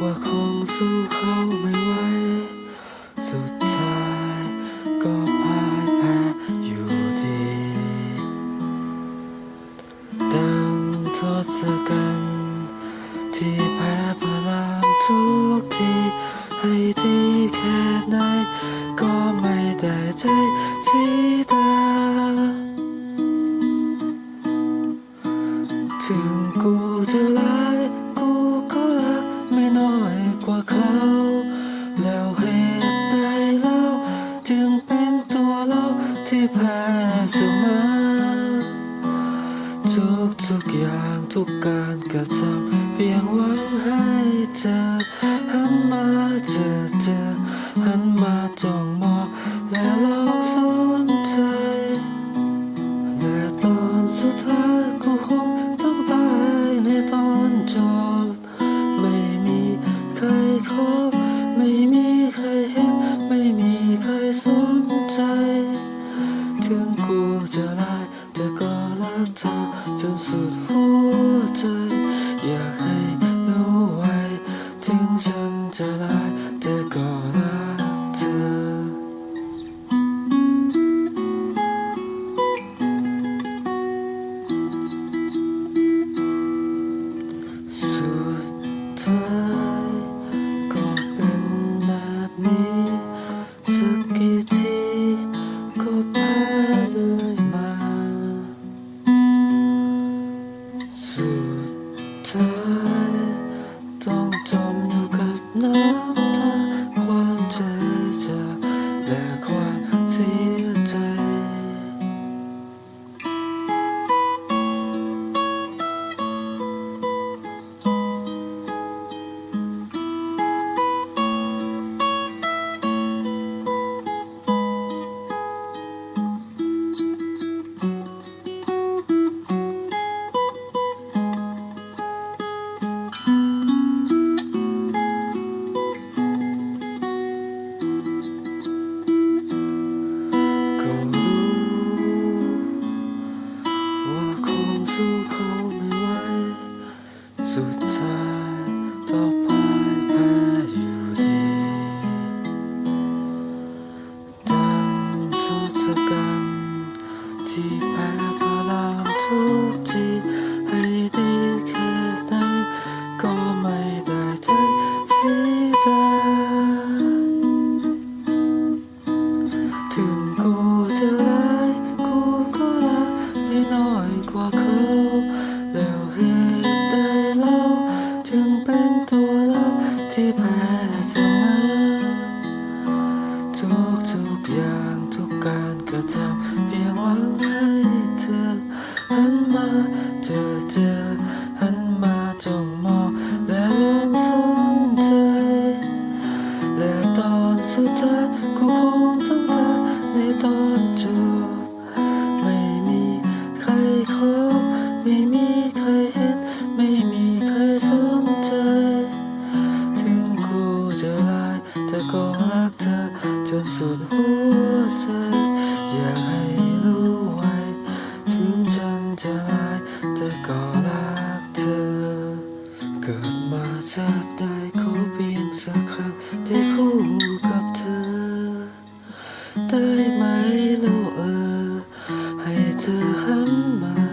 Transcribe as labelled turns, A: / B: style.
A: ว่าคงสู้เขาไม่ไหว สุดท้ายก็พ่ายแพ้อยู่ดีดังทศกัณฐ์ที่แพ้พลังทุกที ให้ดีแค่ไหน เสมอ ทุกทุกอย่างทุกการกระทำเพียงหวังให้เธอ หันมาเจอเจอหันมาจ้องมองและลองสนใจและตอนสุดท้ายกูคงต้องตายในตอนจบไม่มีใครคบไม่มีใครเห็น ไม่มีใครสนใจ ถึงกูจะร้ายแต่ก็รักเธอจนสุดหัวใจ อยากให้ ท้ พลังทุกทีให้ดีแค่ไหนก็ไม่ได้ใจเสียดาถึงกูจะร้ายกูก็รักไม่น้อยกว่าเขาแล้วเหตุใดเล่าจึงเป็นตัวเราที่แพ้เสมอทุกทุกๆอย่างทุกการกระทำ หัวใจอยากให้รู้ไวถึงฉันจะรแต่ก็รักเธอ เกิดมาจะได้ขอเพียงสักครั้งได้คู่กับเธอ ได้ไหมเราเออให้เธอหันมา